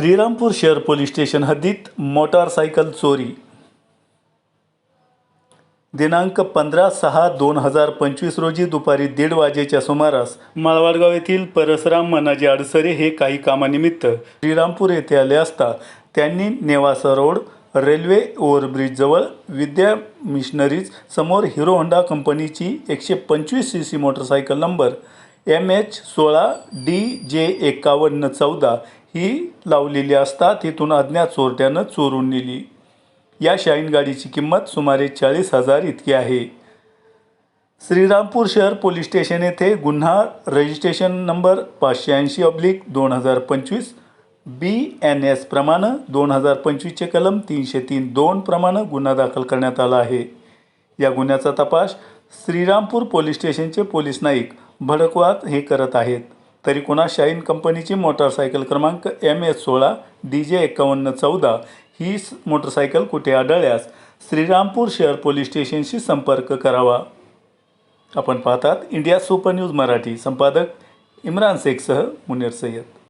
श्रीरामपूर शहर police station हद्दीत motorcycle चोरी. दिनांक पंधरा सहा दोन हजार पंचवीस रोजी दुपारी दीड वाजेच्या सुमारास माळवाडगाव येथील परसराम मनाजी अडसरे हे काही कामानिमित्त श्रीरामपूर येथे आले असता त्यांनी नेवासा रोड रेल्वे ओव्हरब्रिजजवळ विद्या मिशनरीज समोर हिरो होंडा कंपनीची एकशे पंचवीस C C motorcycle number M H सोळा डी जे एकावन्न चौदा ही लावलेली असतात. तिथून अज्ञात चोरट्यानं चोरून नेली. या शाईन गाडीची किंमत सुमारे चाळीस हजार इतकी आहे. श्रीरामपूर शहर पोलीस स्टेशन येथे गुन्हा रजिस्ट्रेशन नंबर पाचशे ऐंशी अब्लिक दोन हजार पंचवीस बी एन एस प्रमाणे दोन हजार पंचवीसचे कलम तीनशे तीन दोन प्रमाणे गुन्हा दाखल करण्यात आला आहे. या गुन्ह्याचा तपास श्रीरामपूर पोलीस स्टेशनचे पोलीस नाईक भडकवात हे करत आहेत. तरी कुणा शाईन कंपनीची मोटारसायकल क्रमांक एम एस सोळा डी जे एकावन्न चौदा ही मोटरसायकल कुठे आढळल्यास श्रीरामपूर शहर पोलीस स्टेशनशी संपर्क करावा. आपण पाहतात इंडिया सुपर न्यूज मराठी संपादक इम्रान शेखसह मुनीर सय्यद.